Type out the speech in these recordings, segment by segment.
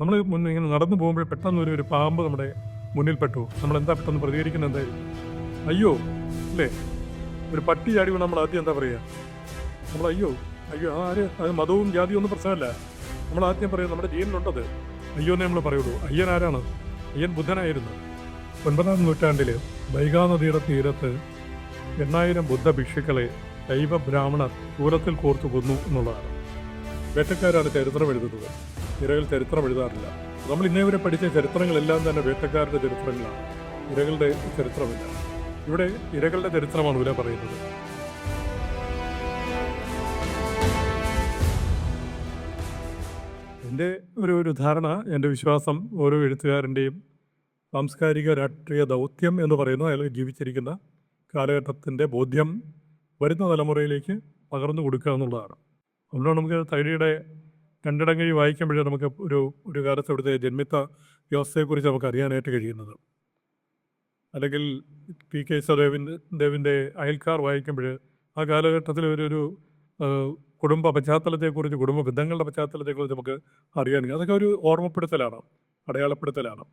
നമ്മൾ മുന്നിൽ ഇങ്ങനെ നടന്നു പോകുമ്പോൾ പെട്ടെന്ന് ഒരു ഒരു പാമ്പ് നമ്മുടെ മുന്നിൽ പെട്ടു നമ്മൾ എന്താ പെട്ടെന്ന് പ്രതികരിക്കുന്നത് എന്തായിരിക്കും അയ്യോ അല്ലേ? ഒരു പട്ടി ചാടി നമ്മൾ ആദ്യം എന്താ പറയുക നമ്മൾ അയ്യോ അയ്യോ ആര്? അത് മതവും ജാതിയും ഒന്നും പ്രശ്നമല്ല. നമ്മൾ ആദ്യം പറയും നമ്മുടെ ജീവനിലുണ്ടത് അയ്യോ എന്നേ നമ്മൾ പറയുള്ളൂ. അയ്യൻ ആരാണ്? അയ്യൻ ബുദ്ധനായിരുന്നു. ഒൻപതാം നൂറ്റാണ്ടിൽ നദിയുടെ തീരത്ത് എണ്ണായിരം ബുദ്ധ ഭിക്ഷുക്കളെ ദൈവ ബ്രാഹ്മണർ ദൂരത്തിൽ കോർത്തു കൊന്നു എന്നുള്ളതാണ്. വേട്ടക്കാരാണ് ചരിത്രം എഴുതുന്നത്. ഇരകൾ ചരിത്രം എഴുതാറില്ല. നമ്മൾ ഇന്നേവരെ പഠിച്ച ചരിത്രങ്ങളെല്ലാം തന്നെ വേട്ടക്കാരുടെ ചരിത്രങ്ങളാണ്. ഇരകളുടെ ചരിത്രമില്ല. ഇവിടെ ഇരകളുടെ ചരിത്രമാണ് ഇവരെ പറയുന്നത്. എന്റെ ഒരു ഒരു ധാരണ എന്റെ വിശ്വാസം ഓരോ എഴുത്തുകാരന്റെയും സാംസ്കാരിക രാഷ്ട്രീയ ദൗത്യം എന്ന് പറയുന്ന അയാൾ ജീവിച്ചിരിക്കുന്ന കാലഘട്ടത്തിന്റെ ബോധ്യം വരുന്ന തലമുറയിലേക്ക് പകർന്നു കൊടുക്കുക എന്നുള്ളതാണ്. അതുകൊണ്ട് നമുക്ക് തൈടിയുടെ രണ്ടിടങ്ങഴി വായിക്കുമ്പോഴേ നമുക്ക് ഒരു ഒരു കാലത്ത് ഇവിടുത്തെ ജന്മിത്ത വ്യവസ്ഥയെക്കുറിച്ച് നമുക്ക് അറിയാനായിട്ട് കഴിയുന്നത്. അല്ലെങ്കിൽ പി കെ സദേവിന്റെ ദേവിന്റെ അയൽക്കാർ വായിക്കുമ്പോൾ ആ കാലഘട്ടത്തിൽ ഒരു ഒരു കുടുംബ പശ്ചാത്തലത്തെക്കുറിച്ച് കുടുംബ ബന്ധങ്ങളുടെ പശ്ചാത്തലത്തെക്കുറിച്ച് നമുക്ക് അറിയാൻ കഴിയും. അതൊക്കെ ഒരു ഓർമ്മപ്പെടുത്തലാണ് അടയാളപ്പെടുത്തലാണ്.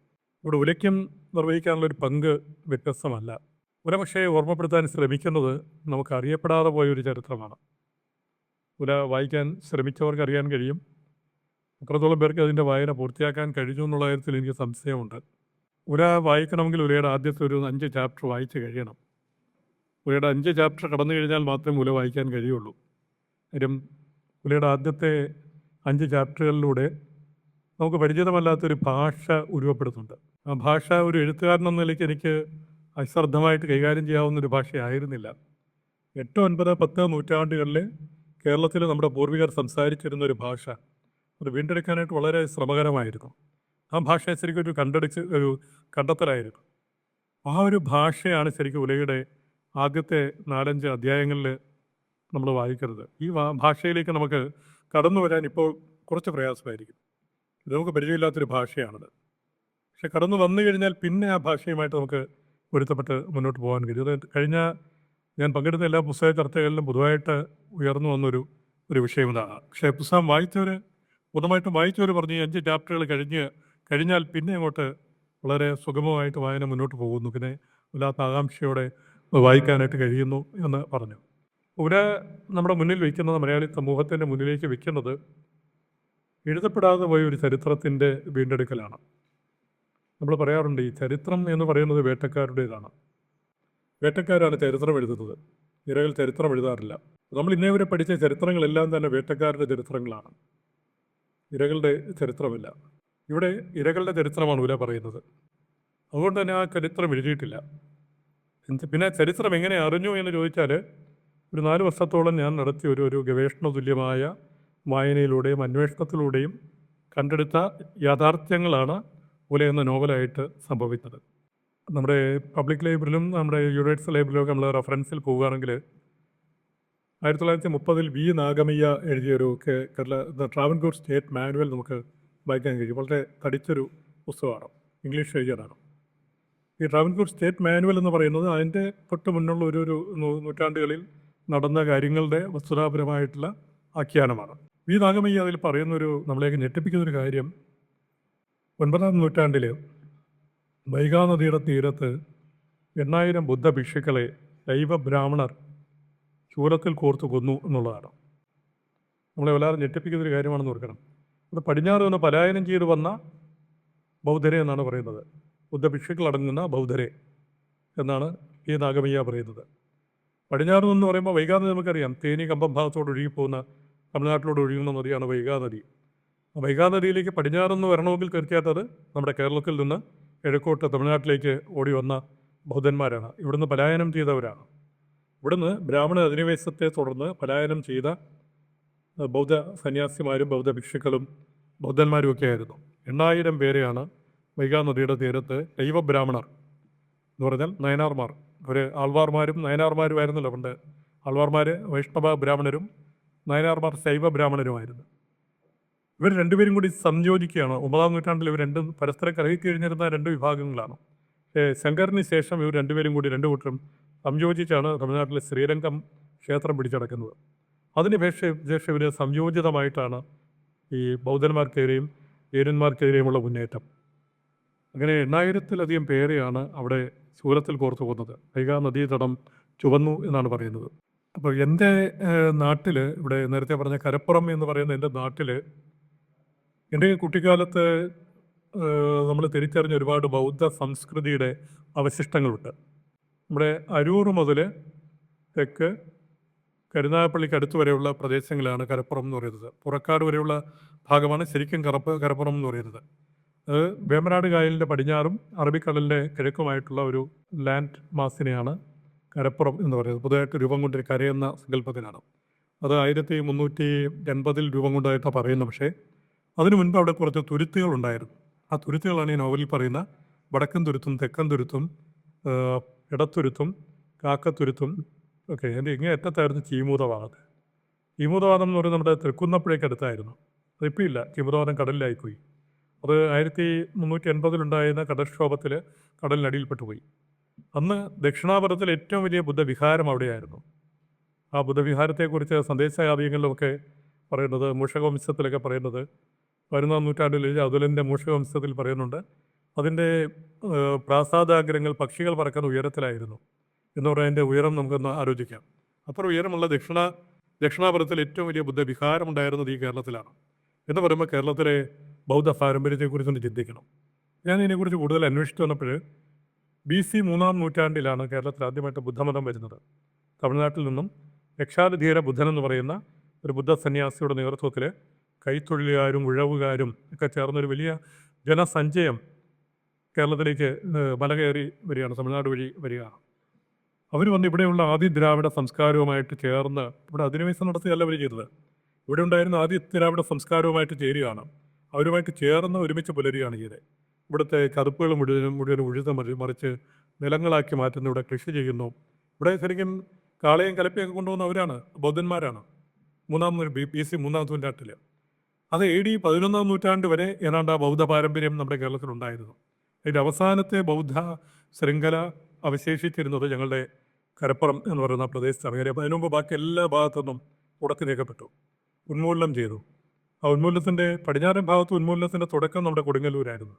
ഇവിടെ ഉലയ്ക്കം നിർവഹിക്കാനുള്ള ഒരു പങ്ക് വ്യത്യസ്തമല്ല. ഉല പക്ഷേ ഓർമ്മപ്പെടുത്താൻ ശ്രമിക്കുന്നത് നമുക്ക് അറിയപ്പെടാതെ പോയ ഒരു ചരിത്രമാണ്. ഉല വായിക്കാൻ ശ്രമിച്ചവർക്ക് അറിയാൻ കഴിയും. അത്രത്തോളം പേർക്ക് അതിന്റെ വായന പൂർത്തിയാക്കാൻ കഴിഞ്ഞു എന്നുള്ള കാര്യത്തിൽ എനിക്ക് സംശയമുണ്ട്. ഉല വായിക്കണമെങ്കിൽ ഉലയുടെ ആദ്യത്തെ ഒരു അഞ്ച് ചാപ്റ്റർ വായിച്ച് കഴിയണം. ഉലയുടെ അഞ്ച് ചാപ്റ്റർ കടന്നു കഴിഞ്ഞാൽ മാത്രമേ ഉല വായിക്കാൻ കഴിയുള്ളൂ. കാര്യം ഉലയുടെ ആദ്യത്തെ അഞ്ച് ചാപ്റ്ററുകളിലൂടെ നമുക്ക് പരിചിതമല്ലാത്തൊരു ഭാഷ ഉരുവപ്പെടുന്നുണ്ട് ആ ഭാഷ ഒരു എഴുത്തുകാരൻ എന്ന നിലയ്ക്ക് എനിക്ക് അശ്രദ്ധമായിട്ട് കൈകാര്യം ചെയ്യാവുന്ന ഒരു ഭാഷയായിരുന്നില്ല. എട്ട് ഒൻപത് പത്ത് നൂറ്റാണ്ടുകളിൽ കേരളത്തിൽ നമ്മുടെ പൂർവികർ സംസാരിച്ചിരുന്ന ഒരു ഭാഷ. അത് വീണ്ടെടുക്കാനായിട്ട് വളരെ ശ്രമകരമായിരുന്നു ആ ഭാഷയെ ശരിക്കും ഒരു കണ്ടടിച്ച് ഒരു കണ്ടെത്തലായിരുന്നു ആ ഒരു ഭാഷയാണ് ശരിക്കും ഉലയുടെ ആദ്യത്തെ നാലഞ്ച് അധ്യായങ്ങളിൽ നമ്മൾ വായിക്കരുത് ഈ ഭാഷയിലേക്ക് നമുക്ക് കടന്നു വരാൻ ഇപ്പോൾ കുറച്ച് പ്രയാസമായിരിക്കും. ഇത് നമുക്ക് പരിചയമില്ലാത്തൊരു ഭാഷയാണത്. പക്ഷെ കടന്നു വന്നു കഴിഞ്ഞാൽ പിന്നെ ആ ഭാഷയുമായിട്ട് നമുക്ക് പൊരുത്തപ്പെട്ട് മുന്നോട്ട് പോകാൻ കഴിയും. കഴിഞ്ഞ ഞാൻ പങ്കെടുത്ത എല്ലാ പുസ്തക ചർച്ചകളിലും പൊതുവായിട്ട് ഉയർന്നു വന്നൊരു ഒരു വിഷയം ഇതാണ്. പക്ഷേ പുസ്തകം വായിച്ചവർ പൂർണമായിട്ടും വായിച്ചവർ പറഞ്ഞ് അഞ്ച് ചാപ്റ്ററുകൾ കഴിഞ്ഞ് കഴിഞ്ഞാൽ പിന്നെ അങ്ങോട്ട് വളരെ സുഗമമായിട്ട് വായന മുന്നോട്ട് പോകുന്നു. പിന്നെ വല്ലാത്ത ആകാംക്ഷയോടെ വായിക്കാനായിട്ട് കഴിയുന്നു എന്ന് പറഞ്ഞു. ഇവിടെ നമ്മുടെ മുന്നിൽ വയ്ക്കുന്നത് മലയാളി സമൂഹത്തിന്റെ മുന്നിലേക്ക് വയ്ക്കുന്നത് എഴുതപ്പെടാതെ പോയ ഒരു ചരിത്രത്തിന്റെ വീണ്ടെടുക്കലാണ്. നമ്മൾ പറയാറുണ്ട് ഈ ചരിത്രം എന്ന് പറയുന്നത് വേട്ടക്കാരുടേതാണ്. വേട്ടക്കാരാണ് ചരിത്രം എഴുതുന്നത്. നിരകൾ ചരിത്രം എഴുതാറില്ല. നമ്മൾ ഇന്നേ വരെ പഠിച്ച ചരിത്രങ്ങളെല്ലാം തന്നെ വേട്ടക്കാരുടെ ചരിത്രങ്ങളാണ്. ഇരകളുടെ ചരിത്രമില്ല. ഇവിടെ ഇരകളുടെ ചരിത്രമാണ് ഉല പറയുന്നത്. അതുകൊണ്ട് തന്നെ ആ ചരിത്രം എഴുതിയിട്ടില്ല. പിന്നെ ചരിത്രം എങ്ങനെ അറിഞ്ഞു എന്ന് ചോദിച്ചാൽ ഒരു നാല് വർഷത്തോളം ഞാൻ നടത്തിയ ഒരു ഒരു ഗവേഷണ തുല്യമായ വായനയിലൂടെയും അന്വേഷണത്തിലൂടെയും കണ്ടെടുത്ത യാഥാർത്ഥ്യങ്ങളാണ് ഉല എന്ന നോവലായിട്ട് സംഭവിച്ചത്. നമ്മുടെ പബ്ലിക് ലൈബ്രറിയിലും നമ്മുടെ യൂണിവേഴ്സൽ ലൈബ്രറിയിലൊക്കെ നമ്മൾ റെഫറൻസിൽ പോവുകയാണെങ്കിൽ ആയിരത്തി തൊള്ളായിരത്തി മുപ്പതിൽ V Nagam Aiya എഴുതിയൊരു Kerala the Travancore state manual നമുക്ക് വായിക്കാൻ കഴിയും. വളരെ തടിച്ചൊരു പുസ്തകമാണ്. ഇംഗ്ലീഷ് എഴുതിയതാണ്. ഈ ട്രാവൻകൂർ സ്റ്റേറ്റ് മാനുവൽ എന്ന് പറയുന്നത് അതിന്റെ തൊട്ട് മുന്നുള്ള ഒരു ഒരു നൂറ്റാണ്ടുകളിൽ നടന്ന കാര്യങ്ങളുടെ വസ്തുതാപരമായിട്ടുള്ള ആഖ്യാനമാണ്. വി നാഗമയ്യ അതിൽ പറയുന്നൊരു നമ്മളെയൊക്കെ ഞെട്ടിപ്പിക്കുന്നൊരു കാര്യം ഒൻപതാം നൂറ്റാണ്ടിൽ വൈകാനദിയുടെ തീരത്ത് എണ്ണായിരം ബുദ്ധഭിക്ഷുക്കളെ ദൈവ ബ്രാഹ്മണർ ശൂലത്തിൽ കോർത്ത് കൊന്നു എന്നുള്ളതാണ്. നമ്മളെ വല്ലാതെ ഞെട്ടിപ്പിക്കുന്നൊരു കാര്യമാണെന്ന് ഓർക്കണം. അത് പടിഞ്ഞാറ് നിന്ന് പലായനം ചെയ്ത് വന്ന ബൗദ്ധരെ എന്നാണ് പറയുന്നത്. ബുദ്ധ ഭിക്ഷുക്കളടങ്ങുന്ന ബൗദ്ധരെ എന്നാണ് ഈ നാഗമയ്യ പറയുന്നത്. പടിഞ്ഞാറ് നിന്ന് പറയുമ്പോൾ വൈകാതെ നമുക്കറിയാം. തേനി കമ്പം ഭാഗത്തോട് ഒഴുകിപ്പോകുന്ന തമിഴ്നാട്ടിലോട് ഒഴുകുന്ന നദിയാണ് വൈകാനദി ആ വൈഗാ നദിയിലേക്ക് പടിഞ്ഞാറെന്ന് വരണമെങ്കിൽ തീർച്ചയായിട്ടും അത് നമ്മുടെ കേരളത്തിൽ നിന്ന് കിഴക്കോട്ട് തമിഴ്നാട്ടിലേക്ക് ഓടി വന്ന ബൗദ്ധന്മാരാണ്. ഇവിടുന്ന് പലായനം ചെയ്തവരാണ്. ഇവിടുന്ന് ബ്രാഹ്മണ അധിനിവേശത്തെ തുടർന്ന് പലായനം ചെയ്ത ബൗദ്ധ സന്യാസിമാരും ബൗദ്ധ ഭിക്ഷുക്കളും ബൗദ്ധന്മാരും ഒക്കെ ആയിരുന്നു. എണ്ണായിരം പേരെയാണ് വൈകാ നദിയുടെ തീരത്ത് ദൈവ ബ്രാഹ്മണർ എന്ന് പറഞ്ഞാൽ നയനാർമാർ. അവർ ആൾവാർമാരും നയനാർമാരും ആയിരുന്നല്ലോ പണ്ട്. ആൾവാർമാർ വൈഷ്ണവ ബ്രാഹ്മണരും നയനാർമാർ ശൈവ ബ്രാഹ്മണരുമായിരുന്നു ഇവർ രണ്ടുപേരും കൂടി സംയോജിക്കുകയാണ്. ഒമ്പതാം നൂറ്റാണ്ടിൽ ഇവർ രണ്ടും പരസ്പരം കഴിഞ്ഞിരുന്ന രണ്ട് വിഭാഗങ്ങളാണ്. ശങ്കറിന് ശേഷം ഇവർ രണ്ടുപേരും കൂടി രണ്ടു കൂട്ടരും സംയോജിച്ചാണ് തമിഴ്നാട്ടിലെ ശ്രീരംഗം ക്ഷേത്രം പിടിച്ചടക്കുന്നത്. അതിന് ശേഷം ഇവർ സംയോജിതമായിട്ടാണ് ഈ ബൗദ്ധന്മാർക്കെതിരെയും ഏരന്മാർക്കെതിരെയുമുള്ള മുന്നേറ്റം. അങ്ങനെ എണ്ണായിരത്തിലധികം പേരെയാണ് അവിടെ സൂരത്തിൽ കോർത്തു പോകുന്നത്. കൈക നദീതടം ചുവന്നു എന്നാണ് പറയുന്നത്. അപ്പോൾ എന്റെ നാട്ടിൽ ഇവിടെ നേരത്തെ പറഞ്ഞ കരപ്പുറം എന്ന് പറയുന്ന എന്റെ നാട്ടിൽ എന്റെ കുട്ടിക്കാലത്ത് നമ്മൾ തിരിച്ചറിഞ്ഞ ഒരുപാട് ബൗദ്ധ സംസ്കൃതിയുടെ അവശിഷ്ടങ്ങളുണ്ട്. നമ്മുടെ അരൂർ മുതൽ തെക്ക് കരുനാഗപ്പള്ളിക്ക് അടുത്ത് വരെയുള്ള പ്രദേശങ്ങളാണ് കരപ്പുറം എന്ന് പറയുന്നത്. പുറക്കാട് വരെയുള്ള ഭാഗമാണ് ശരിക്കും കറപ്പ് കരപ്പുറം എന്ന് പറയുന്നത്. അത് വേമനാട് കായലിന്റെ പടിഞ്ഞാറും അറബിക്കടലിന്റെ കിഴക്കുമായിട്ടുള്ള ഒരു ലാൻഡ് മാസിനെയാണ് കരപ്പുറം എന്ന് പറയുന്നത്. പുതുതായിട്ട് രൂപം കൊണ്ടൊരു കരയെന്ന സങ്കല്പത്തിനാണ് അത് ആയിരത്തി മുന്നൂറ്റി എൺപതിൽ രൂപം കൊണ്ടതായിട്ടാണ് പറയുന്നത്. പക്ഷേ അതിനു മുൻപ് അവിടെ കുറച്ച് തുരുത്തുകൾ ഉണ്ടായിരുന്നു. ആ തുരുത്തുകളാണ് ഈ നോവലിൽ പറയുന്ന വടക്കൻ തുരുത്തും തെക്കൻ തുരുത്തും ഇടത്തുരുത്തും കാക്കത്തുരുത്തും ഒക്കെ എന്റെ ഇങ്ങനെ അറ്റത്തായിരുന്നു ചീമൂതവാദം ചീമൂതവാദം എന്ന് പറയുന്നത് നമ്മുടെ തൃക്കുന്നപ്പുഴയ്ക്ക് അടുത്തായിരുന്നു. അതിപ്പോൾ ഇല്ല ചീമൂതവാദം കടലിലായിപ്പോയി. അത് ആയിരത്തി മുന്നൂറ്റി എൺപതിലുണ്ടായിരുന്ന കടൽക്ഷോഭത്തിൽ കടലിനടിയിൽപ്പെട്ടു പോയി അന്ന് ദക്ഷിണാപുരത്തിൽ ഏറ്റവും വലിയ ബുദ്ധവിഹാരം അവിടെയായിരുന്നു. ആ ബുദ്ധവിഹാരത്തെക്കുറിച്ച് സന്ദേശാധികങ്ങളിലൊക്കെ പറയുന്നത് മൂഷകവംശത്തിലൊക്കെ പറയുന്നത് പതിനൊന്നാം നൂറ്റാണ്ടിൽ അതുലിന്റെ മൂഷകവംശത്തിൽ പറയുന്നുണ്ട്. അതിന്റെ പ്രാസാദാഗ്രങ്ങൾ പക്ഷികൾ പറക്കുന്ന ഉയരത്തിലായിരുന്നു എന്ന് പറയുന്നതിന്റെ ഉയരം നമുക്കൊന്ന് ആലോചിക്കാം. അത്ര ഉയരമുള്ള ദക്ഷിണ ദക്ഷിണാപുരത്തിൽ ഏറ്റവും വലിയ ബുദ്ധവിഹാരം ഉണ്ടായിരുന്നത് ഈ കേരളത്തിലാണ് എന്ന് പറയുമ്പോൾ കേരളത്തിലെ ബൗദ്ധ പാരമ്പര്യത്തെക്കുറിച്ചൊന്ന് ചിന്തിക്കണം. ഞാൻ ഇതിനെക്കുറിച്ച് കൂടുതൽ അന്വേഷിച്ചു വന്നപ്പോൾ ബി സി മൂന്നാം നൂറ്റാണ്ടിലാണ് കേരളത്തിൽ ആദ്യമായിട്ട് ബുദ്ധമതം വരുന്നത്. തമിഴ്നാട്ടിൽ നിന്നും യക്ഷാരധീര ബുദ്ധൻ എന്ന് പറയുന്ന ഒരു ബുദ്ധ സന്യാസിയുടെ നേതൃത്വത്തിൽ കൈത്തൊഴിലുകാരും ഉഴവുകാരും ഒക്കെ ചേർന്നൊരു വലിയ ജനസഞ്ചയം കേരളത്തിലേക്ക് മല കയറി വരികയാണ് തമിഴ്നാട് വഴി വരികയാണ്. അവർ വന്ന് ഇവിടെയുള്ള ആദ്യ ദ്രാവിഡ സംസ്കാരവുമായിട്ട് ചേർന്ന് ഇവിടെ അധിനിവേശം നടത്തിയല്ല അവർ ചെയ്തത്. ഇവിടെ ഉണ്ടായിരുന്ന ആദ്യ ദ്രാവിഡ സംസ്കാരവുമായിട്ട് ചേരുകയാണ്. അവരുമായിട്ട് ചേർന്ന് ഒരുമിച്ച് പുലരുകയാണ് ചെയ്തത്. ഇവിടുത്തെ ചതുപ്പുകൾ മുഴുവൻ മുഴുവൻ ഉഴുത മറി- മറിച്ച് നിലങ്ങളാക്കി മാറ്റുന്നു ഇവിടെ കൃഷി ചെയ്യുന്നു. ഇവിടെ ശരിക്കും കാളയും കലപ്പയൊക്കെ കൊണ്ടുപോകുന്ന അവരാണ് ബൗദ്ധന്മാരാണ്. മൂന്നാം ബി പി സി മൂന്നാം നൂറ്റാണ്ടിൽ അത് എ ഡി പതിനൊന്നാം നൂറ്റാണ്ട് വരെ ഏതാണ്ട് ആ ബൗദ്ധ പാരമ്പര്യം നമ്മുടെ കേരളത്തിലുണ്ടായിരുന്നു. അതിന്റെ അവസാനത്തെ ബൗദ്ധ ശൃംഖല അവശേഷിച്ചിരുന്നത് ഞങ്ങളുടെ കരപ്പുറം എന്ന് പറയുന്ന പ്രദേശത്താണ്. കാര്യം അതിനു മുമ്പ് ബാക്കി എല്ലാ ഭാഗത്തുനിന്നും ഉടക്കി നീക്കപ്പെട്ടു. ഉന്മൂലനം ചെയ്തു. ആ ഉന്മൂലനത്തിന്റെ പടിഞ്ഞാറൻ ഭാഗത്ത് ഉന്മൂലനത്തിന്റെ തുടക്കം നമ്മുടെ കൊടുങ്ങല്ലൂരായിരുന്നു.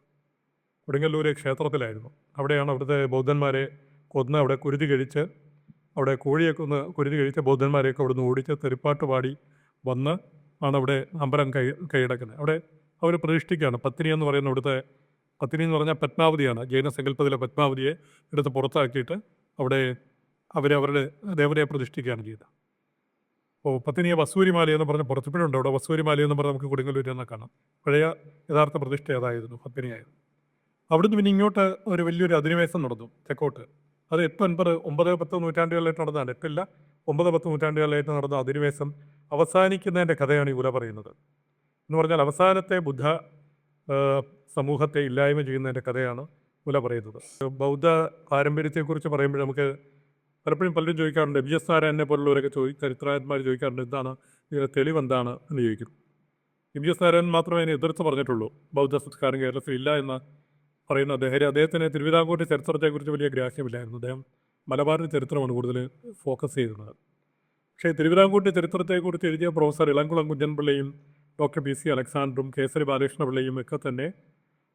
കൊടുങ്ങല്ലൂർ ക്ഷേത്രത്തിലായിരുന്നു. അവിടെയാണ് അവിടുത്തെ ബൗദ്ധന്മാരെ കൊന്ന് അവിടെ കുരുതി കഴിച്ച് അവിടെ കോഴിയൊക്കെ ഒന്ന് കുരുതി കഴിച്ച ബൗദ്ധന്മാരെയൊക്കെ അവിടുന്ന് ഓടിച്ച് തെറിപ്പാട്ട് പാടി വന്ന് ആണ് അവിടെ അമ്പലം കൈ കൈയടക്കുന്നത്. അവിടെ അവർ പ്രതിഷ്ഠിക്കുകയാണ്. പത്തിനി എന്ന് പറയുന്ന ഇവിടുത്തെ പത്നി എന്ന് പറഞ്ഞാൽ പത്മാവതിയാണ്. ജൈന സങ്കല്പത്തിലെ പത്മാവതിയെ എടുത്ത് പുറത്താക്കിയിട്ട് അവിടെ അവരെ അവരുടെ ദേവതയെ പ്രതിഷ്ഠിക്കുകയാണ് ചെയ്തത്. അപ്പോൾ പത്തിനിയെ വസൂരിമാല എന്ന് പറഞ്ഞ പുറത്തുപിഴുണ്ട് അവിടെ വസൂരിമാല എന്ന് പറഞ്ഞാൽ നമുക്ക് കൊടുങ്ങല്ലൂർ എന്നാൽ കാണാം. പഴയ യഥാർത്ഥ പ്രതിഷ്ഠ അതായിരുന്നു പത്നിയായിരുന്നു അവിടുന്ന് പിന്നെ ഇങ്ങോട്ട് ഒരു വലിയൊരു അധിനിവേശം നടന്നു തെക്കോട്ട്. അത് എട്ട് ഒൻപത് ഒമ്പത് പത്ത് നൂറ്റാണ്ടുകളിലായിട്ട് നടന്നതാണ്. എട്ടില്ല ഒമ്പത് പത്ത് നൂറ്റാണ്ടുകളിലായിട്ട് നടന്ന അധിനിവേശം അവസാനിക്കുന്നതിന്റെ കഥയാണ് ഈ ഉല പറയുന്നത്. എന്ന് പറഞ്ഞാൽ അവസാനത്തെ ബുദ്ധ സമൂഹത്തെ ഇല്ലായ്മ ചെയ്യുന്നതിന്റെ കഥയാണ് മുല പറയുന്നത്. ബൗദ്ധ പാരമ്പര്യത്തെക്കുറിച്ച് പറയുമ്പോൾ നമുക്ക് പലപ്പോഴും പലരും ചോദിക്കാറുണ്ട് ബി എസ് നാരായണനെ പോലുള്ളവരൊക്കെ ചോദി ചരിത്രകാരന്മാർ ചോദിക്കാറുണ്ട് എന്താണ് ഇതിന്റെ തെളിവെന്താണ് എന്ന് ചോദിക്കും. ബി എസ് നാരായണൻ മാത്രമേ അതിനെ എതിർത്ത് പറഞ്ഞിട്ടുള്ളൂ. ബൗദ്ധ സംസ്കാരം കേരളത്തിൽ ഇല്ല എന്ന് പറയുന്ന അദ്ദേഹം അദ്ദേഹത്തിന് തിരുവിതാംകൂർ ചരിത്രത്തെക്കുറിച്ച് വലിയ ഗ്രാഹ്യമില്ലായിരുന്നു. അദ്ദേഹം മലബാറിന്റെ ചരിത്രമാണ് കൂടുതൽ ഫോക്കസ് ചെയ്തിരുന്നത്. പക്ഷേ തിരുവിതാംകൂറിന്റെ ചരിത്രത്തെക്കുറിച്ച് എഴുതിയ പ്രൊഫസർ ഇളംകുളം കുഞ്ഞൻപിള്ളയും ഡോക്ടർ പി സി അലക്സാണ്ടറും കേസരി ബാലകൃഷ്ണപിള്ളയും ഒക്കെ തന്നെ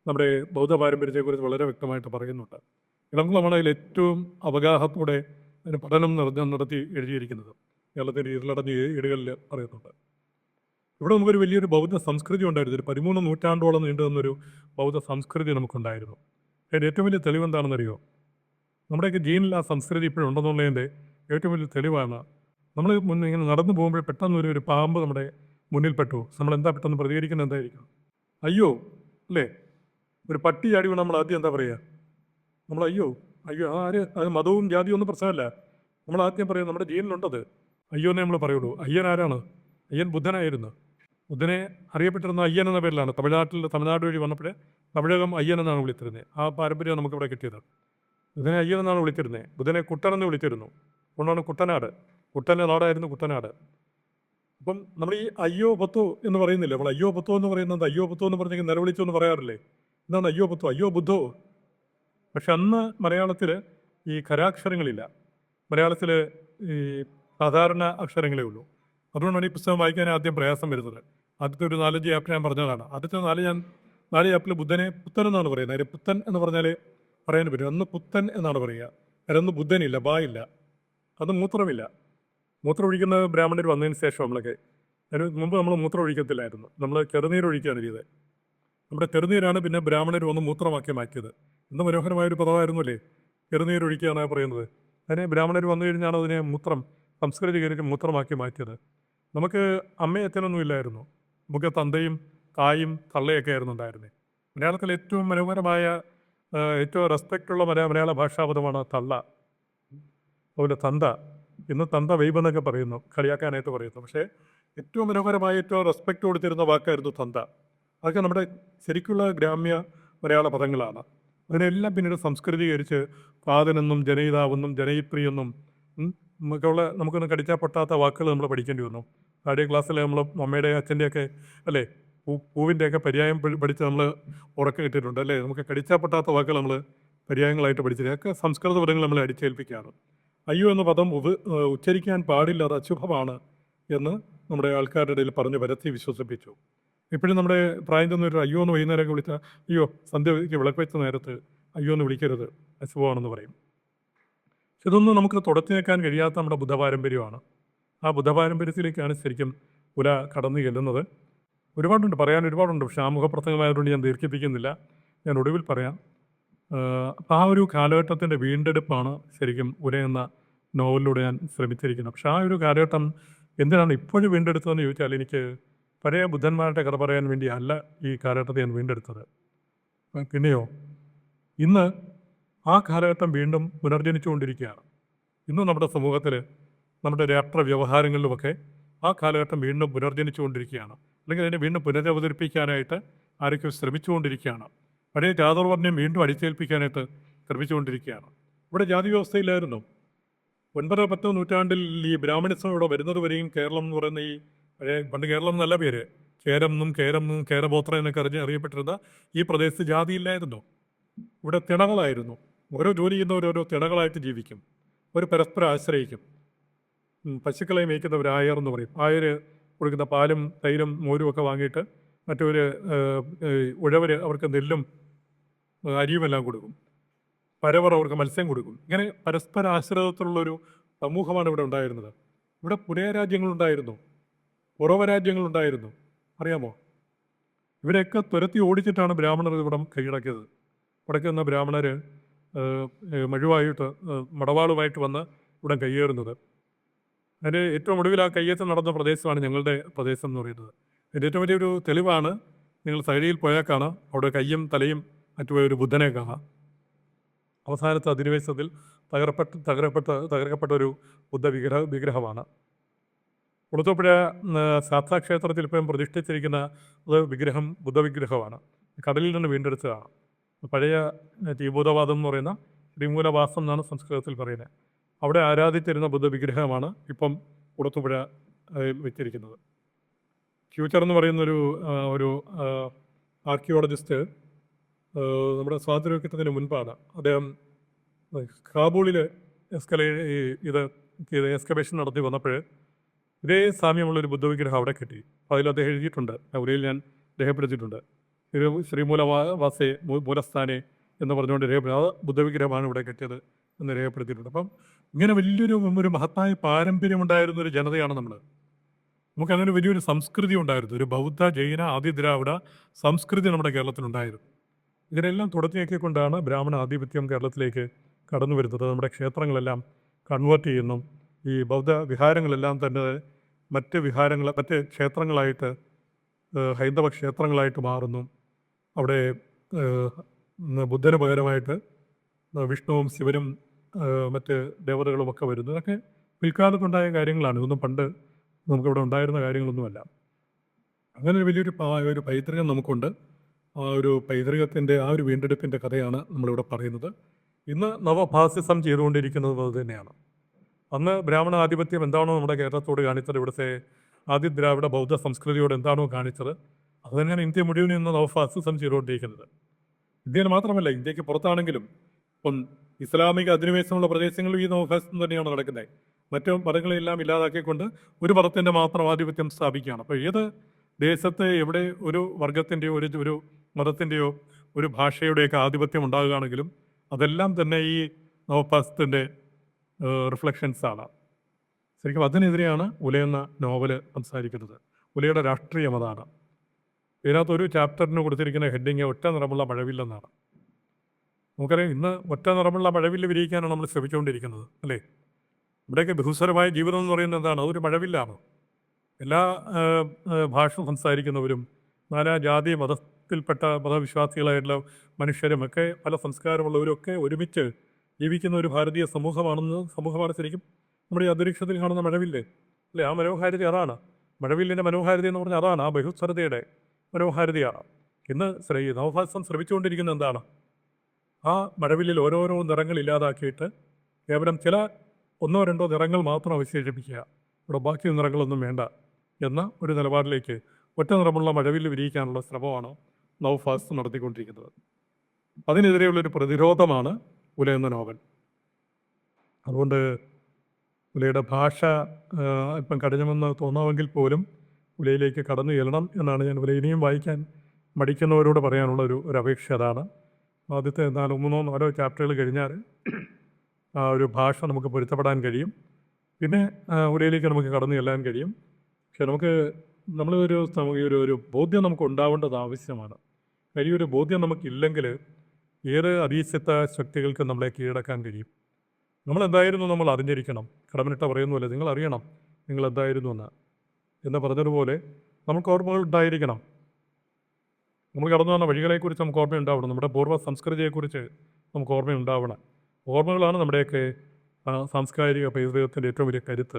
നമ്മുടെ ബൗദ്ധ പാരമ്പര്യത്തെക്കുറിച്ച് വളരെ വ്യക്തമായിട്ട് പറയുന്നുണ്ട്. ഇളംകുളമാണ് അതിൽ ഏറ്റവും അവഗാഹത്തോടെ അതിന് പഠനം നടത്തി നടത്തി എഴുതിയിരിക്കുന്നത്. കേരളത്തിന്റെ ഇരുളടഞ്ഞ ഏടുകളിൽ പറയുന്നുണ്ട്. ഇവിടെ നമുക്കൊരു വലിയൊരു ബൗദ്ധ സംസ്കൃതി ഉണ്ടായിരുന്നു. ഒരു പതിമൂന്ന് നൂറ്റാണ്ടോളം നീണ്ടു നിന്നൊരു ബൗദ്ധ സംസ്കൃതി നമുക്കുണ്ടായിരുന്നു. അതിന്റെ ഏറ്റവും വലിയ തെളിവ് എന്താണെന്നറിയോ നമ്മുടെയൊക്കെ ജീനിൽ ആ സംസ്കൃതി ഇപ്പോഴും ഉണ്ടെന്നുള്ളതിന്റെ ഏറ്റവും വലിയ തെളിവാണ്. നമ്മൾ മുന്നേ ഇങ്ങനെ നടന്നു പോകുമ്പോൾ പെട്ടെന്ന് ഒരു ഒരു പാമ്പ് നമ്മുടെ മുന്നിൽ പെട്ടു നമ്മൾ എന്താ പെട്ടെന്ന് പ്രതികരിക്കുന്നത് എന്തായിരിക്കും? അയ്യോ അല്ലേ? ഒരു പട്ടി ചാടി നമ്മൾ ആദ്യം എന്താ പറയുക നമ്മൾ അയ്യോ അയ്യോ ആര്? അത് മതവും ജാതിയും ഒന്നും പ്രശ്നമല്ല. നമ്മൾ ആദ്യം പറയും നമ്മുടെ ജീവനിലുണ്ടത് അയ്യോ എന്നേ നമ്മൾ പറയുള്ളൂ. അയ്യൻ ആരാണ്? അയ്യൻ ബുദ്ധനായിരുന്നു. ബുദ്ധനെ അറിയപ്പെട്ടിരുന്ന അയ്യൻ എന്ന പേരിലാണ്. തമിഴ്നാട്ടിൽ തമിഴ്നാട് വഴി വന്നപ്പോഴേ തമിഴകം അയ്യൻ എന്നാണ് വിളിച്ചിരുന്നത് ആ പാരമ്പര്യം നമുക്കിവിടെ കിട്ടിയത്. ബുധനെ അയ്യൻ എന്നാണ് വിളിച്ചിരുന്നത് ബുധനെ കുട്ടൻ എന്ന് വിളിച്ചിരുന്നു. അതുകൊണ്ടാണ് കുട്ടനാട്. കുട്ടന്റെ നാടായിരുന്നു കുട്ടനാട്. അപ്പം നമ്മൾ ഈ അയ്യോ പത്തോ എന്ന് പറയുന്നില്ലേ? നമ്മൾ അയ്യോ പത്തോ എന്ന് പറയുന്നത് അയ്യോ പത്തോ എന്ന് പറഞ്ഞെങ്കിൽ നിലവിളിച്ചു എന്ന് പറയാറില്ലേ? എന്താണ് അയ്യോ പത്തോ? അയ്യോ ബുദ്ധോ? പക്ഷെ അന്ന് മലയാളത്തിൽ ഈ ഖരാക്ഷരങ്ങളില്ല മലയാളത്തിൽ ഈ സാധാരണ അക്ഷരങ്ങളേ ഉള്ളൂ. അതുകൊണ്ടാണ് ഈ പുസ്തകം വായിക്കാൻ ആദ്യം പ്രയാസം വരുന്നത്. ആദ്യത്തെ ഒരു നാലഞ്ച് ചാപ്റ്റർ ഞാൻ പറഞ്ഞതാണ്. ആദ്യത്തെ നാല് ഞാൻ നാല് ആപ്പിൽ ബുദ്ധനെ പുത്തൻ എന്നാണ് പറയുന്നത്. അതിന് പുത്തൻ എന്ന് പറഞ്ഞാൽ പറയാൻ പറ്റും അന്ന് പുത്തൻ എന്നാണ് പറയുക. അതിലൊന്ന് ബുദ്ധനില്ല ബായില്ല. അത് മൂത്രമില്ല. മൂത്രം ഒഴിക്കുന്ന ബ്രാഹ്മണർ വന്നതിന് ശേഷം നമ്മളൊക്കെ അതിന് മുമ്പ് നമ്മൾ മൂത്രം ഒഴിക്കത്തില്ലായിരുന്നു നമ്മൾ ചെറുനീരൊഴിക്കുകയാണ് ചെയ്തത്. നമ്മുടെ ചെറുനീരാണ് പിന്നെ ബ്രാഹ്മണർ വന്ന് മൂത്രമാക്കി മാറ്റിയത് ഇന്ന് മനോഹരമായൊരു പദമായിരുന്നു അല്ലേ ചെറുനീർ എന്നാണ് പറയുന്നത്. അതിനെ ബ്രാഹ്മണർ വന്നു കഴിഞ്ഞാണ് അതിനെ മൂത്രം സംസ്കൃതികരിച്ച് മൂത്രമാക്കി മാറ്റിയത്. നമുക്ക് അമ്മയും അച്ഛനൊന്നും ഇല്ലായിരുന്നു. നമുക്ക് തന്തയും തായും തള്ളയൊക്കെ ആയിരുന്നു ഉണ്ടായിരുന്നത് മലയാളത്തിൽ ഏറ്റവും മനോഹരമായ ഏറ്റവും റെസ്പെക്റ്റുള്ള മലയാള മലയാള ഭാഷാപദമാണ് തള്ള. അതുപോലെ തന്ത. ഇന്ന് തന്ത വൈബ് എന്നൊക്കെ പറയുന്നു. കളിയാക്കാനായിട്ട് പറയുന്നു പക്ഷേ ഏറ്റവും മനോഹരമായ ഏറ്റവും റെസ്പെക്റ്റ് കൊടുത്തിരുന്ന വാക്കായിരുന്നു തന്ത. അതൊക്കെ നമ്മുടെ ശരിക്കുള്ള ഗ്രാമ്യ മലയാള പദങ്ങളാണ്. അതിനെല്ലാം പിന്നീട് സംസ്കൃതീകരിച്ച് പാതനെന്നും ജനയിതാവെന്നും ജനയിത്രിയെന്നും നമുക്കുള്ള നമുക്കൊന്നും കടിച്ചാൽ പൊട്ടാത്ത വാക്കുകൾ നമ്മൾ പഠിക്കേണ്ടി വന്നു. ആദ്യ ക്ലാസ്സിൽ നമ്മൾ അമ്മയുടെ അച്ഛന്റെയൊക്കെ അല്ലേ പൂ പൂവിന്റെയൊക്കെ പര്യായം പഠി- പഠിച്ച് നമ്മൾ ഉറക്കം കിട്ടിയിട്ടുണ്ട് അല്ലേ? നമുക്ക് കടിച്ചാൽ പൊട്ടാത്ത വാക്കുകൾ നമ്മൾ പര്യായങ്ങളായിട്ട് പഠിച്ചിട്ട് അതൊക്കെ സംസ്കൃത പദങ്ങൾ നമ്മൾ അടിച്ചേൽപ്പിക്കുകയാണ്. അയ്യോ എന്ന പദം ഉച്ചരിക്കാൻ പാടില്ല അത് അശുഭമാണ് എന്ന് നമ്മുടെ ആൾക്കാരുടെ ഇടയിൽ പറഞ്ഞു പരത്തി വിശ്വസിപ്പിച്ചു. ഇപ്പോഴും നമ്മുടെ പ്രായം ചെന്നൊരു അയ്യോ എന്ന് വൈകുന്നേരമൊക്കെ വിളിച്ചാൽ അയ്യോ സന്ധ്യയ്ക്ക് വിളക്ക് വെച്ച നേരത്ത് അയ്യോ എന്ന് വിളിക്കരുത് അശുഭമാണെന്ന് പറയും. ഇതൊന്നും നമുക്ക് തുടച്ചു നിൽക്കാൻ കഴിയാത്ത നമ്മുടെ ബുദ്ധപാരമ്പര്യമാണ് ആ ബുദ്ധപാരമ്പര്യത്തിലേക്കാണ് ശരിക്കും പുല കടന്നു ചെല്ലുന്നത്. ഒരുപാടുണ്ട് പറയാൻ ഒരുപാടുണ്ട്. പക്ഷേ ആമുഖ പ്രസംഗമായതുകൊണ്ട് ഞാൻ ദീർഘിപ്പിക്കുന്നില്ല. ഞാൻ ഒടുവിൽ പറയാം. ആ ഒരു കാലഘട്ടത്തിന്റെ വീണ്ടെടുപ്പാണ് ശരിക്കും ഉര എന്ന നോവലിലൂടെ ഞാൻ ശ്രമിച്ചിരിക്കുന്നത് പക്ഷേ ആ ഒരു കാലഘട്ടം എന്തിനാണ് ഇപ്പോഴും വീണ്ടെടുത്തതെന്ന് ചോദിച്ചാൽ എനിക്ക് പഴയ ബുദ്ധന്മാരുടെ കഥ പറയാൻ വേണ്ടി അല്ല ഈ കാലഘട്ടത്തെ ഞാൻ വീണ്ടെടുത്തത്. പിന്നെയോ ഇന്ന് ആ കാലഘട്ടം വീണ്ടും പുനർജനിച്ചുകൊണ്ടിരിക്കുകയാണ്. ഇന്നും നമ്മുടെ സമൂഹത്തിൽ നമ്മുടെ രാഷ്ട്ര വ്യവഹാരങ്ങളിലുമൊക്കെ ആ കാലഘട്ടം വീണ്ടും പുനർജനിച്ചുകൊണ്ടിരിക്കുകയാണ്. അല്ലെങ്കിൽ അതിനെ വീണ്ടും പുനരവതരിപ്പിക്കാനായിട്ട് ആരൊക്കെ ശ്രമിച്ചുകൊണ്ടിരിക്കുകയാണ്. പഴയ ജാതർവർണയം വീണ്ടും അടിച്ചേൽപ്പിക്കാനായിട്ട് ശ്രമിച്ചുകൊണ്ടിരിക്കുകയാണ്. ഇവിടെ ജാതി വ്യവസ്ഥയിലായിരുന്നു ഒൻപതോ പത്തോ നൂറ്റാണ്ടിൽ ഈ ബ്രാഹ്മണിസം ഇവിടെ വരുന്നത് വരെയും കേരളം എന്ന് പറയുന്ന ഈ പഴയ പണ്ട് കേരളം എന്നല്ല പേര് കേരം എന്നും കേരം എന്നും കേരബോത്ര എന്നൊക്കെ അറിഞ്ഞ് അറിയപ്പെട്ടിരുന്ന ഈ പ്രദേശത്ത് ജാതിയില്ലായിരുന്നു. ഇവിടെ തിണകളായിരുന്നു. ഓരോ ജോലി ചെയ്യുന്നവർ ഓരോ തിണകളായിട്ട് ജീവിക്കും. ഒരു പരസ്പരം ആശ്രയിക്കും. പശുക്കളെ മേയ്ക്കുന്നവർ ആയർ എന്ന് പറയും. ആയർ കൊടുക്കുന്ന പാലും തൈരും മോരും ഒക്കെ വാങ്ങിയിട്ട് മറ്റൊരു ഉഴവർ അവർക്ക് നെല്ലും അരിയുമെല്ലാം കൊടുക്കും. പരവർ അവർക്ക് മത്സ്യം കൊടുക്കും. ഇങ്ങനെ പരസ്പര ആശ്രിതത്വമുള്ളൊരു സമൂഹമാണ് ഇവിടെ ഉണ്ടായിരുന്നത്. ഇവിടെ പുരയ രാജ്യങ്ങളുണ്ടായിരുന്നു. പുറവ രാജ്യങ്ങളുണ്ടായിരുന്നു. അറിയാമോ? ഇവരെയൊക്കെ തുരത്തി ഓടിച്ചിട്ടാണ് ബ്രാഹ്മണർ ഇവിടെ കൈയടക്കിയത്. ഇവിടേക്ക് നിന്ന ബ്രാഹ്മണർ മഴുവായിട്ട് മടവാളുമായിട്ട് വന്ന് ഇവിടെ കയ്യേറുന്നത്. അതിന് ഏറ്റവും ഒടുവിൽ ആ കയ്യേറ്റം നടന്ന പ്രദേശമാണ് ഞങ്ങളുടെ പ്രദേശം എന്ന് പറയുന്നത്. അതിന്റെ ഏറ്റവും വലിയൊരു തെളിവാണ് നിങ്ങൾ സൈഡിയിൽ പോയാൽ കാണാം. അവിടെ കയ്യും തലയും മറ്റുപോയ ഒരു ബുദ്ധനെ കാണാം. അവസാനത്തെ അധിനിവേശത്തിൽ തകർപ്പെട്ട തകരപ്പെട്ട തകർക്കപ്പെട്ട ഒരു ബുദ്ധ വിഗ്രഹ വിഗ്രഹമാണ് കുളത്തൂപ്പുഴ ശാസ്താ ക്ഷേത്രത്തിൽ ഇപ്പം പ്രതിഷ്ഠിച്ചിരിക്കുന്ന വിഗ്രഹം ബുദ്ധവിഗ്രഹമാണ്. കടലിൽ നിന്ന് വീണ്ടെടുത്തതാണ്. പഴയ തീഭൂതവാദം എന്ന് പറയുന്ന ശ്രീമൂലവാസം എന്നാണ് സംസ്കൃതത്തിൽ പറയുന്നത്. അവിടെ ആരാധിച്ചിരുന്ന ബുദ്ധവിഗ്രഹമാണ് ഇപ്പം ഉളത്തുപുഴ വെച്ചിരിക്കുന്നത്. ഫ്യൂച്ചർ എന്ന് പറയുന്നൊരു ഒരു ആർക്കിയോളജിസ്റ്റ് നമ്മുടെ സ്വാതന്ത്ര്യം കിട്ടുന്നതിന് മുൻപാണ് അദ്ദേഹം കാബൂളിൽ എസ്കലേ ഇത് എക്സ്കവേഷൻ നടത്തി വന്നപ്പോൾ ഇതേ സാമ്യമുള്ളൊരു ബുദ്ധവിഗ്രഹം അവിടെ കിട്ടി. അതിൽ അദ്ദേഹം എഴുതിയിട്ടുണ്ട്. ഉരയിൽ ഞാൻ രേഖപ്പെടുത്തിയിട്ടുണ്ട്. ഇത് ശ്രീമൂലവാസേ മൂലസ്ഥാനെ എന്ന് പറഞ്ഞുകൊണ്ട് രേഖപ്പെടുത്തി ആ ബുദ്ധവിഗ്രഹമാണ് ഇവിടെ കിട്ടിയത് എന്ന് രേഖപ്പെടുത്തിയിട്ടുണ്ട്. അപ്പം ഇങ്ങനെ വലിയൊരു ഒരു മഹത്തായ പാരമ്പര്യമുണ്ടായിരുന്ന ഒരു ജനതയാണ് നമ്മൾ നമുക്കങ്ങനെ വലിയൊരു സംസ്കൃതി ഉണ്ടായിരുന്നു. ഒരു ബൗദ്ധ ജൈന ആദി ദ്രാവിഡ സംസ്കൃതി നമ്മുടെ കേരളത്തിലുണ്ടായിരുന്നു. ഇതിനെല്ലാം തുടർച്ചയാക്കിക്കൊണ്ടാണ് ബ്രാഹ്മണ ആധിപത്യം കേരളത്തിലേക്ക് കടന്നു വരുന്നത്. നമ്മുടെ ക്ഷേത്രങ്ങളെല്ലാം കൺവേർട്ട് ചെയ്യുന്നു. ഈ ബൗദ്ധ വിഹാരങ്ങളെല്ലാം തന്നെ മറ്റ് വിഹാരങ്ങൾ മറ്റ് ക്ഷേത്രങ്ങളായിട്ട് ഹൈന്ദവ ക്ഷേത്രങ്ങളായിട്ട് മാറുന്നു. അവിടെ ബുദ്ധന് പകരമായിട്ട് വിഷ്ണുവും ശിവനും മറ്റ് ദേവതകളും ഒക്കെ വരുന്നു. ഇതൊക്കെ പിൽക്കാലത്തുണ്ടായ കാര്യങ്ങളാണ്. ഇതൊന്നും പണ്ട് നമുക്കിവിടെ ഉണ്ടായിരുന്ന കാര്യങ്ങളൊന്നുമല്ല. അങ്ങനെ ഒരു വലിയൊരു ഒരു പൈതൃകം നമുക്കുണ്ട്. ആ ഒരു പൈതൃകത്തിന്റെ ആ ഒരു വീണ്ടെടുപ്പിന്റെ കഥയാണ് നമ്മളിവിടെ പറയുന്നത്. ഇന്ന് നവഭാസിസം ചെയ്തുകൊണ്ടിരിക്കുന്നത് അത് തന്നെയാണ്. അന്ന് ബ്രാഹ്മണ ആധിപത്യം എന്താണോ നമ്മുടെ കേരളത്തോട് കാണിച്ചത് ഇവിടുത്തെ ആദ്യ ദ്രാവിഡ ബൗദ്ധ സംസ്കൃതിയോട് എന്താണോ കാണിച്ചത് അത് തന്നെയാണ് ഇന്ത്യ മുഴുവൻ ഇന്ന് നവഭാസിസം ചെയ്തുകൊണ്ടിരിക്കുന്നത്. ഇന്ത്യയിൽ മാത്രമല്ല ഇന്ത്യയ്ക്ക് പുറത്താണെങ്കിലും ഇപ്പം ഇസ്ലാമിക അധിനിവേശമുള്ള പ്രദേശങ്ങളിൽ ഈ നവഭാസിസം തന്നെയാണ് നടക്കുന്നത്. മറ്റു മതങ്ങളെല്ലാം ഇല്ലാതാക്കിക്കൊണ്ട് ഒരു മതത്തിന്റെ മാത്രം ആധിപത്യം സ്ഥാപിക്കുകയാണ്. അപ്പോൾ ഏത് ദേശത്തെ എവിടെ ഒരു വർഗത്തിന്റെയോ ഒരു ഒരു മതത്തിന്റെയോ ഒരു ഭാഷയുടെയൊക്കെ ആധിപത്യം ഉണ്ടാകുകയാണെങ്കിലും അതെല്ലാം തന്നെ ഈ നവപാസത്തിന്റെ റിഫ്ലക്ഷൻസ് ആണ്. ശരിക്കും അതിനെതിരെയാണ് ഉലയെന്ന നോവൽ സംസാരിക്കുന്നത്. ഉലയുടെ രാഷ്ട്രീയം അതാണ് ഇതിനകത്ത് ഒരു ചാപ്റ്ററിന് കൊടുത്തിരിക്കുന്ന ഹെഡിങ് ഒറ്റ നിറമുള്ള മഴവില്ലെന്നാണ്. നമുക്കറിയാം ഇന്ന് ഒറ്റ നിറമുള്ള മഴവില്ല് വിരിയിക്കാനാണ് നമ്മൾ ശ്രമിച്ചുകൊണ്ടിരിക്കുന്നത് അല്ലേ? ഇവിടെയൊക്കെ ബഹുസ്വരമായ ജീവിതം എന്ന് പറയുന്നത് എന്താണ്? അതൊരു മഴവില്ലാണ്. എല്ലാ ഭാഷ സംസാരിക്കുന്നവരും നാനാ ജാതി മതത്തിൽപ്പെട്ട മതവിശ്വാസികളായിട്ടുള്ള മനുഷ്യരുമൊക്കെ പല സംസ്കാരമുള്ളവരും ഒക്കെ ഒരുമിച്ച് ജീവിക്കുന്ന ഒരു ഭാരതീയ സമൂഹമാണെന്ന് സമൂഹമാണ് ശരിക്കും നമ്മുടെ ഈ അന്തരീക്ഷത്തിൽ കാണുന്ന മഴവില്ല്. അല്ലേ? ആ മനോഹാരിത അതാണ്. മഴവില്ലിന്റെ മനോഹാരിത എന്ന് പറഞ്ഞാൽ അതാണ് ആ ബഹുസ്വരതയുടെ മനോഹാരിതയാണ്. ഇന്ന് ശ്രീ നവഭാസം ശ്രമിച്ചുകൊണ്ടിരിക്കുന്നത് എന്താണ്? ആ മഴവില്ലിൽ ഓരോരോ നിറങ്ങൾ ഇല്ലാതാക്കിയിട്ട് കേവലം ചില ഒന്നോ രണ്ടോ നിറങ്ങൾ മാത്രം അവശേഷിപ്പിക്കുക. ഇവിടെ ബാക്കി നിറങ്ങളൊന്നും വേണ്ട എന്ന ഒരു നിലപാടിലേക്ക് ഒറ്റ നിറമുള്ള മഴവില്ല് വിരിയിക്കാനുള്ള ശ്രമമാണ്? നവഫാസ് നടത്തിക്കൊണ്ടിരിക്കുന്നത്. അതിനെതിരെയുള്ളൊരു പ്രതിരോധമാണ് ഉല എന്ന നോവൽ. അതുകൊണ്ട് ഉലയുടെ ഭാഷ ഇപ്പം കഠിനമെന്ന് തോന്നാമെങ്കിൽ പോലും ഉലയിലേക്ക് കടന്നു ചെല്ലണം എന്നാണ് ഞാൻ ഉല ഇനിയും വായിക്കാൻ മടിക്കുന്നവരോട് പറയാനുള്ള ഒരു ഒരു അപേക്ഷ അതാണ്. ആദ്യത്തെ നാലോ മൂന്നോ നാലോ ചാപ്റ്ററുകൾ കഴിഞ്ഞാൽ ആ ഒരു ഭാഷ നമുക്ക് പൊരുത്തപ്പെടാൻ കഴിയും. പിന്നെ ഉലയിലേക്ക് നമുക്ക് കടന്നു ചെല്ലാൻ കഴിയും. പക്ഷെ നമുക്ക് നമ്മളൊരു സമ- ഒരു ഒരു ബോധ്യം നമുക്ക് ഉണ്ടാവേണ്ടത് ആവശ്യമാണ്. വലിയൊരു ബോധ്യം നമുക്കില്ലെങ്കിൽ ഏത് അതീശത്ത ശക്തികൾക്ക് നമ്മളെ കീഴടക്കാൻ കഴിയും? നമ്മൾ എന്തായിരുന്നു നമ്മൾ അറിഞ്ഞിരിക്കണം? കടമനിട്ട പറയുന്ന പോലെ നിങ്ങൾ അറിയണം നിങ്ങൾ എന്തായിരുന്നു എന്ന്. എന്ന് പറഞ്ഞതുപോലെ നമുക്ക് ഓർമ്മകൾ ഉണ്ടായിരിക്കണം. നമ്മൾ കടന്നു വന്ന വഴികളെക്കുറിച്ച് നമുക്ക് ഓർമ്മയുണ്ടാവണം. നമ്മുടെ പൂർവ സംസ്കൃതിയെക്കുറിച്ച് നമുക്ക് ഓർമ്മയുണ്ടാവണം. ഓർമ്മകളാണ് നമ്മുടെയൊക്കെ സാംസ്കാരിക പൈതൃകത്തിന്റെ ഏറ്റവും വലിയ കരുത്ത്.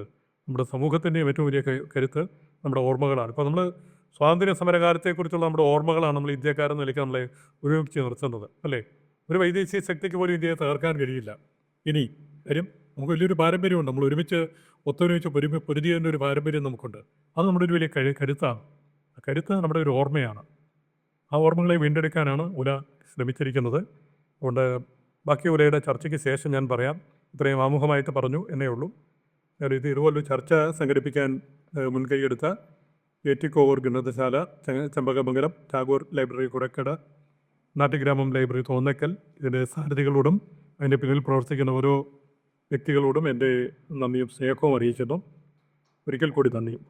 നമ്മുടെ സമൂഹത്തിന്റെയും ഏറ്റവും വലിയ കരുത്ത് നമ്മുടെ ഓർമ്മകളാണ്. ഇപ്പോൾ നമ്മൾ സ്വാതന്ത്ര്യ സമരകാലത്തെക്കുറിച്ചുള്ള നമ്മുടെ ഓർമ്മകളാണ് നമ്മൾ ഇന്ത്യക്കാരെന്ന നിലയ്ക്ക് നമ്മളെ ഒരുമിച്ച് നിർത്തുന്നത് അല്ലേ? ഒരു വൈദേശിക ശക്തിക്ക് പോലും ഇന്ത്യയെ തകർക്കാൻ കഴിയില്ല. ഇനി കാര്യം നമുക്ക് വലിയൊരു പാരമ്പര്യമുണ്ട്. നമ്മൾ ഒരുമിച്ച് ഒത്തൊരുമിച്ച് പൊരുമ പൊരുതിയതിന്റെ ഒരു പാരമ്പര്യം നമുക്കുണ്ട്. അത് നമ്മുടെ ഒരു വലിയ കഴി കരുത്താണ്. ആ കരുത്ത് നമ്മുടെ ഒരു ഓർമ്മയാണ്. ആ ഓർമ്മകളെ വീണ്ടെടുക്കാനാണ് ഉല ശ്രമിച്ചിരിക്കുന്നത്. അതുകൊണ്ട് ബാക്കി ഉലയുടെ ചർച്ചയ്ക്ക് ശേഷം ഞാൻ പറയാം. ഇത്രയും ആമുഖമായിട്ട് പറഞ്ഞു എന്നേ ഉള്ളൂ. ഇത് ഇതുപോലൊരു ചർച്ച സംഘടിപ്പിക്കാൻ മുൻകൈയെടുത്ത ഏറ്റിക്കോവൂർ ഗ്രന്ഥശാല ചെമ്പകമംഗലം ടാഗോർ ലൈബ്രറി കുടക്കട നാട്ടുഗ്രാമം ലൈബ്രറി തോന്നക്കൽ ഇതിന്റെ സാരഥികളോടും അതിന്റെ പിന്നിൽ പ്രവർത്തിക്കുന്ന ഓരോ വ്യക്തികളോടും എന്റെ നന്ദിയും സ്നേഹവും അറിയിച്ചിട്ടും ഒരിക്കൽ കൂടി നന്ദിയും